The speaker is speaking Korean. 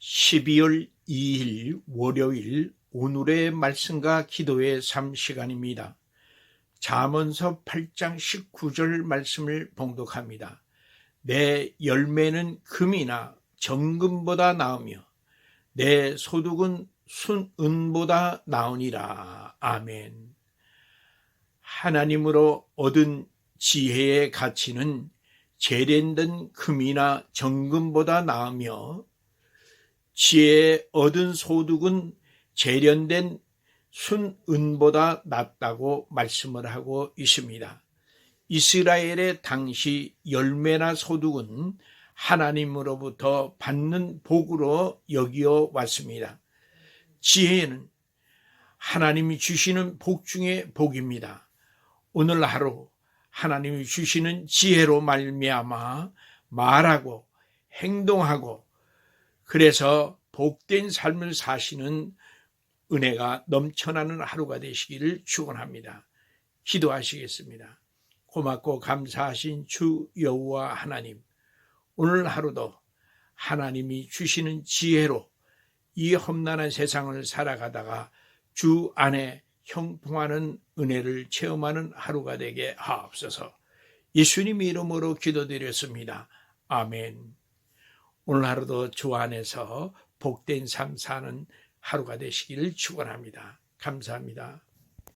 12월 2일 월요일 오늘의 말씀과 기도의 삶 시간입니다. 잠언서 8장 19절 말씀을 봉독합니다. 내 열매는 금이나 정금보다 나으며 내 소득은 순은보다 나으니라. 아멘. 하나님으로 얻은 지혜의 가치는 재련된 금이나 정금보다 나으며 지혜에 얻은 소득은 재련된 순은보다 낫다고 말씀을 하고 있습니다. 이스라엘의 당시 열매나 소득은 하나님으로부터 받는 복으로 여기어 왔습니다. 지혜는 하나님이 주시는 복 중의 복입니다. 오늘 하루 하나님이 주시는 지혜로 말미암아 말하고 행동하고 그래서 복된 삶을 사시는 은혜가 넘쳐나는 하루가 되시기를 축원합니다. 기도하시겠습니다. 고맙고 감사하신 주 여호와 하나님, 오늘 하루도 하나님이 주시는 지혜로 이 험난한 세상을 살아가다가 주 안에 형통하는 은혜를 체험하는 하루가 되게 하옵소서. 예수님 이름으로 기도드렸습니다. 아멘. 오늘 하루도 주 안에서 복된 삶 사는 하루가 되시기를 축원합니다. 감사합니다.